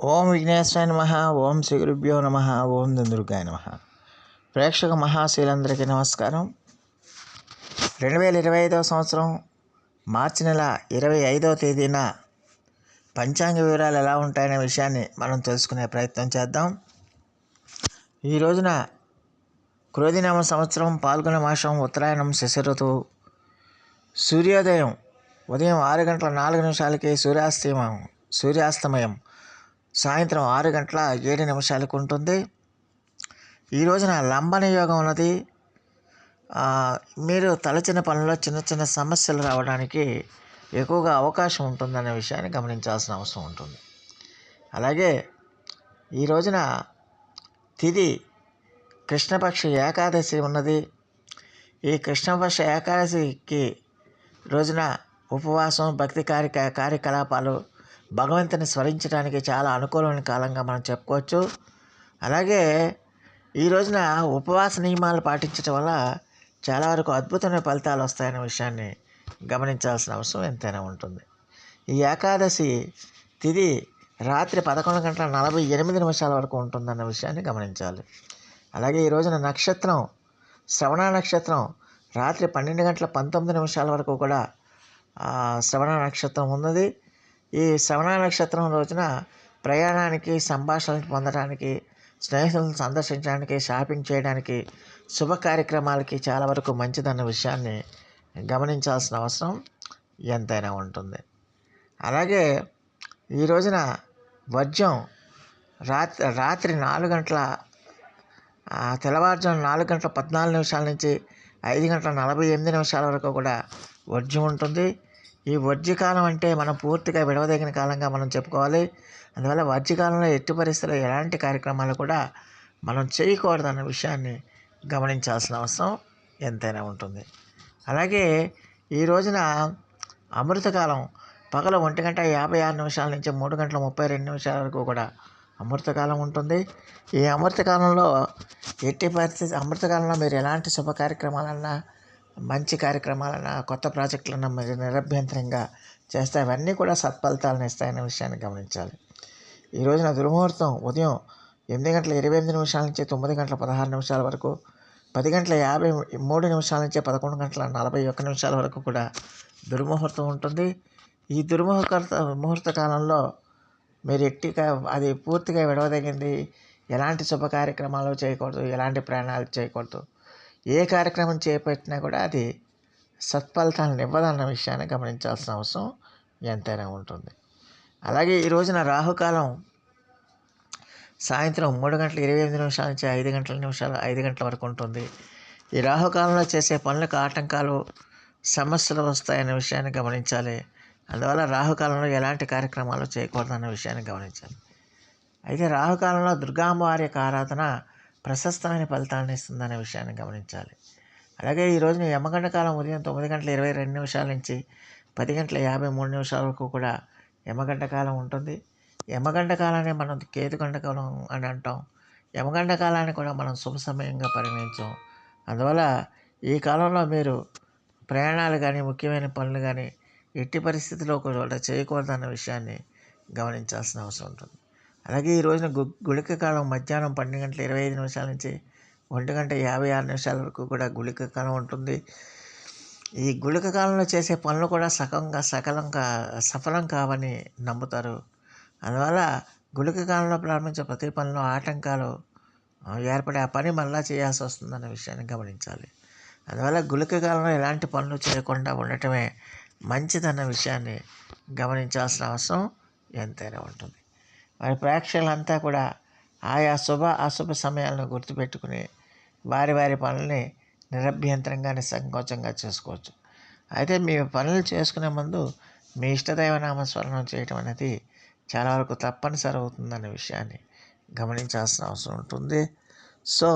ఓం విఘ్నేశ్వరాయ నమ ఓం శ్రీ గురుభ్యో నమ ఓం దుందుర్గాయ నమ. ప్రేక్షక మహాశీలందరికీ నమస్కారం. రెండు వేల ఇరవై ఐదవ సంవత్సరం మార్చి నెల ఇరవై ఐదవ తేదీన పంచాంగ వివరాలు ఎలా ఉంటాయనే విషయాన్ని మనం తెలుసుకునే ప్రయత్నం చేద్దాం. ఈ రోజున క్రోధినామ సంవత్సరం పాల్గొన మాసం ఉత్తరాయణం శశి సూర్యోదయం ఉదయం ఆరు గంటల నాలుగు నిమిషాలకి సూర్యాస్తమయం సూర్యాస్తమయం సాయంత్రం ఆరు గంటల ఏడు నిమిషాలకు ఉంటుంది. ఈ రోజున లంబన యోగం ఉన్నది మీరు తలచిన పనుల్లో చిన్న చిన్న సమస్యలు రావడానికి ఎక్కువగా అవకాశం ఉంటుందనే విషయాన్ని గమనించాల్సిన అవసరం ఉంటుంది. అలాగే ఈ రోజున తిది కృష్ణపక్ష ఏకాదశి ఉన్నది. ఈ కృష్ణపక్ష ఏకాదశికి రోజున ఉపవాసం భక్తి కార్య కార్యకలాపాలు భగవంతుని స్మరించడానికి చాలా అనుకూలమైన కాలంగా మనం చెప్పుకోవచ్చు. అలాగే ఈ రోజున ఉపవాస నియమాలు పాటించడం వల్ల చాలా వరకు అద్భుతమైన ఫలితాలు వస్తాయనే విషయాన్ని గమనించాల్సిన అవసరం ఎంతైనా ఉంటుంది. ఈ ఏకాదశి తిది రాత్రి పదకొండు గంటల నలభై ఎనిమిది నిమిషాల వరకు ఉంటుందన్న విషయాన్ని గమనించాలి. అలాగే ఈ రోజున నక్షత్రం శ్రవణ నక్షత్రం రాత్రి పన్నెండు గంటల పంతొమ్మిది నిమిషాల వరకు కూడా శ్రవణ నక్షత్రం ఉన్నది. ఈ శ్రవణ నక్షత్రం రోజున ప్రయాణానికి సంభాషణలు పొందడానికి స్నేహితులను సందర్శించడానికి షాపింగ్ చేయడానికి శుభ కార్యక్రమాలకి చాలా వరకు మంచిదన్న విషయాన్ని గమనించాల్సిన అవసరం ఎంతైనా ఉంటుంది. అలాగే ఈ రోజున వర్జం రాత్రి రాత్రి నాలుగు గంటల తెల్లవారుజాము నాలుగు గంటల పద్నాలుగు నిమిషాల నుంచి ఐదు గంటల నలభై ఎనిమిది నిమిషాల వరకు కూడా వజ్రం ఉంటుంది. ఈ వర్జ్యకాలం అంటే మనం పూర్తిగా విడవదగిన కాలంగా మనం చెప్పుకోవాలి. అందువల్ల వర్జ్యకాలంలో ఎట్టి పరిస్థితుల్లో ఎలాంటి కార్యక్రమాలు కూడా మనం చేయకూడదన్న విషయాన్ని గమనించాల్సిన అవసరం ఎంతైనా ఉంటుంది. అలాగే ఈ రోజున అమృతకాలం పగల ఒంటి గంట యాభై ఆరు నిమిషాల నుంచి మూడు గంటల ముప్పై రెండు నిమిషాల వరకు కూడా అమృతకాలం ఉంటుంది. ఈ అమృతకాలంలో ఎట్టి పరిస్థితి అమృతకాలంలో మీరు ఎలాంటి శుభ కార్యక్రమాలన్నా మంచి కార్యక్రమాలను కొత్త ప్రాజెక్టులను మీరు నిరభ్యంతరంగా చేస్తే అవన్నీ కూడా సత్ఫలితాలను ఇస్తాయనే విషయాన్ని గమనించాలి. ఈ రోజున దుర్ముహూర్తం ఉదయం ఎనిమిది గంటల ఇరవై ఎనిమిది నిమిషాల నుంచి తొమ్మిది గంటల పదహారు నిమిషాల వరకు పది గంటల యాభై మూడు నిమిషాల నుంచి పదకొండు గంటల నలభై ఒక్క నిమిషాల వరకు కూడా దుర్ముహూర్తం ఉంటుంది. ఈ దుర్ముహూర్త ముహూర్త కాలంలో మీరు ఎట్టిగా అది పూర్తిగా విడవదగింది ఎలాంటి శుభ కార్యక్రమాలు చేయకూడదు ఎలాంటి ప్రయాణాలు చేయకూడదు ఏ కార్యక్రమం చేపట్టినా కూడా అది సత్ఫలితాలను ఇవ్వదన్న విషయాన్ని గమనించాల్సిన అవసరం ఎంతైనా ఉంటుంది. అలాగే ఈ రోజున రాహుకాలం సాయంత్రం మూడు గంటల ఇరవై ఎనిమిది నిమిషాల నుంచి ఐదు గంటల నిమిషాలు ఐదు గంటల వరకు ఉంటుంది. ఈ రాహుకాలంలో చేసే పనులకు ఆటంకాలు సమస్యలు వస్తాయనే విషయాన్ని గమనించాలి. అందువల్ల రాహుకాలంలో ఎలాంటి కార్యక్రమాలు చేయకూడదన్న విషయాన్ని గమనించాలి. అయితే రాహుకాలంలో దుర్గామ్మవారి యొక్క ఆరాధన ప్రశస్తమైన ఫలితాలను ఇస్తుందనే విషయాన్ని గమనించాలి. అలాగే ఈ రోజున యమగంట కాలం ఉదయం తొమ్మిది గంటల ఇరవై రెండు నిమిషాల నుంచి పది గంటల యాభై మూడు నిమిషాల వరకు కూడా యమగండ కాలం ఉంటుంది. యమగంట కాలాన్ని మనం కేతుగండ కాలం అని అంటాం. యమగంట కాలాన్ని కూడా మనం శుభ సమయంగా పరిగణించాం. అందువల్ల ఈ కాలంలో మీరు ప్రయాణాలు కానీ ముఖ్యమైన పనులు కానీ ఎట్టి పరిస్థితిలో కూడా చేయకూడదన్న విషయాన్ని గమనించాల్సిన అవసరం ఉంటుంది. అలాగే ఈ రోజున గు గుళిక కాలం మధ్యాహ్నం పన్నెండు గంటల ఇరవై ఐదు నిమిషాల నుంచి ఒంటి గంట యాభై ఆరు నిమిషాల వరకు కూడా గుళిక కాలం ఉంటుంది. ఈ గుళిక కాలంలో చేసే పనులు కూడా సకంగా సకలంగా సఫలం కావని నమ్ముతారు. అందువల్ల గుళిక కాలంలో ప్రారంభించే ప్రతి పనిలో ఆటంకాలు ఆ, ఏర్పడే ఆ పని మళ్ళా చేయాల్సి వస్తుందన్న విషయాన్ని గమనించాలి. అందువల్ల గుళిక కాలంలో ఎలాంటి పనులు చేయకుండా ఉండటమే మంచిదన్న విషయాన్ని గమనించాల్సిన అవసరం ఎంతైనా ఉంటుంది. మరి ప్రేక్షకులంతా కూడా ఆయా శుభ అశుభ సమయాలను గుర్తుపెట్టుకుని వారి వారి పనుల్ని నిరభ్యంతరంగా నిస్సంకోచంగా చేసుకోవచ్చు. అయితే మీ పనులు చేసుకునే ముందు మీ ఇష్టదైవ నామస్మరణం చేయటం అనేది చాలా వరకు తప్పనిసరి అవుతుందనే విషయాన్ని గమనించాల్సిన అవసరం ఉంటుంది. సో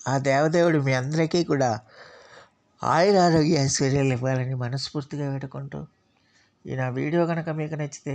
ఆ దేవదేవుడు మీ అందరికీ కూడా ఆయుర ఆరోగ్య ఐశ్వర్యాలు ఇవ్వాలని మనస్ఫూర్తిగా వేడుకుంటూ ఈ నా వీడియో కనుక మీకు నచ్చితే